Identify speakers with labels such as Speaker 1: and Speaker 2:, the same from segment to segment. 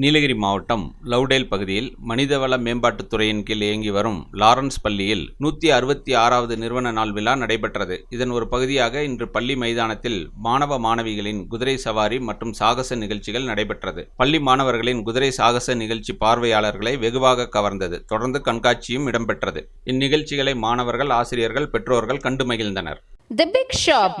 Speaker 1: நீலகிரி மாவட்டம் லவ்டேல் பகுதியில் மனிதவள மேம்பாட்டுத்துறையின் கீழ் இயங்கி வரும் லாரன்ஸ் பள்ளியில் நூற்றி அறுபத்தி ஆறாவது நிறுவன நாள் விழா நடைபெற்றது. இதன் ஒரு பகுதியாக இன்று பள்ளி மைதானத்தில் மாணவ மாணவிகளின் குதிரை சவாரி மற்றும் சாகச நிகழ்ச்சிகள் நடைபெற்றது. பள்ளி மாணவர்களின் குதிரை சாகச நிகழ்ச்சி பார்வையாளர்களை வெகுவாக கவர்ந்தது. தொடர்ந்து கண்காட்சியும் இடம்பெற்றது. இந்நிகழ்ச்சிகளை மாணவர்கள் ஆசிரியர்கள் பெற்றோர்கள் கண்டு மகிழ்ந்தனர்.
Speaker 2: The big shop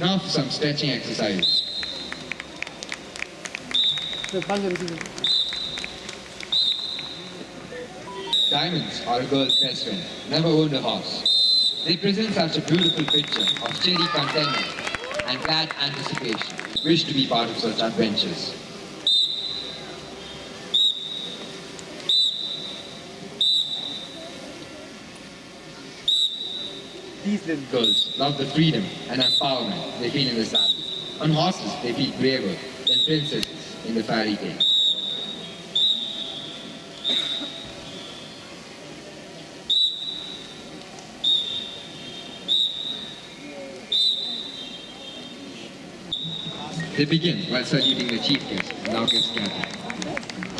Speaker 3: Now for some stretching exercises. Diamonds are a girl's best friend. Never owned a horse. They present such a beautiful picture of cheery contentment and glad anticipation. Wish to be part of such adventures.
Speaker 4: These little
Speaker 3: Girls love the freedom and empowerment they feel in the saddle. On horses, they feel braver than princesses in the fairy tale. They begin while saluting the chief guest, now guest